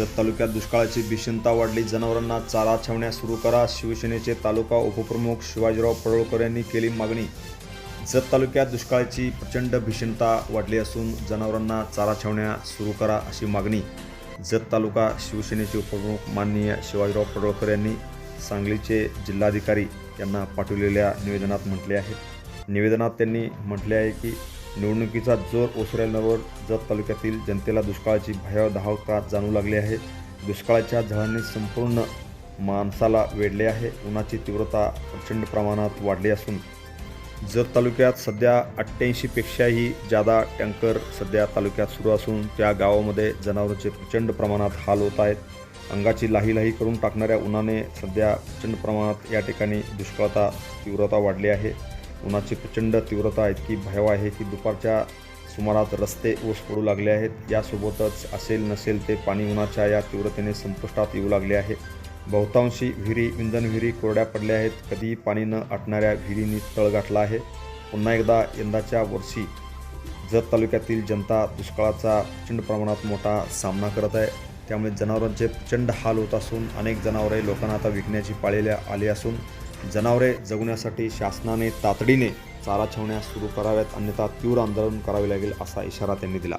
जत तालुक्यात दुष्काळाची भीषणता वाढली. जनावरांना चारा छावण्या सुरू करा. शिवसेनेचे तालुका उपप्रमुख शिवाजीराव पडळकर यांनी केली मागणी. जत तालुक्यात दुष्काळाची प्रचंड भीषणता वाढली असून जनावरांना चारा छावण्या सुरू करा अशी मागणी जत तालुका शिवसेनेचे उपप्रमुख माननीय शिवाजीराव पडळकर यांनी सांगलीचे जिल्हाधिकारी यांना पाठवलेल्या निवेदनात म्हटले आहे. निवेदनात त्यांनी म्हटले आहे की निवडणुकीचा जोर ओसरल्यावर जत तालुक्यातील जनतेला दुष्काळाची भयावधाव त्रास जाणू लागली आहे. दुष्काळाच्या झळांनी संपूर्ण माणसाला वेढले आहे. उन्हाची तीव्रता प्रचंड प्रमाणात वाढली असून जत तालुक्यात सध्या अठ्ठ्याऐंशीपेक्षाही जादा टँकर सध्या तालुक्यात सुरू असून त्या गावामध्ये जनावरांचे प्रचंड प्रमाणात हाल होत आहेत. अंगाची लाही लाही करून टाकणाऱ्या उन्हाने सध्या प्रचंड प्रमाणात या ठिकाणी दुष्काळता तीव्रता वाढली आहे. उन्हाची प्रचंड तीव्रता इतकी भयावह आहे की दुपारच्या सुमारात रस्ते ओस पडू लागले आहेत. यासोबतच असेल नसेल ते पाणी उन्हाच्या या तीव्रतेने संपुष्टात येऊ लागले आहे. बहुतांशी विहिरी इंधन विहिरी कोरड्या पडल्या आहेत. कधीही पाणी न आटणाऱ्या विहिरींनी तळ गाठला आहे. पुन्हा एकदा यंदाच्या वर्षी जत तालुक्यातील जनता दुष्काळाचा प्रचंड प्रमाणात मोठा सामना करत आहे. त्यामुळे जनावरांचे प्रचंड हाल होत असून अनेक जनावरे लोकांना आता विकण्याची पाळीला आली असून जनावरे जगण्यासाठी शासनाने तातडीने चारा छावण्या सुरू कराव्यात अन्यथा तीव्र आंदोलन करावे लागेल असा इशारा त्यांनी दिला.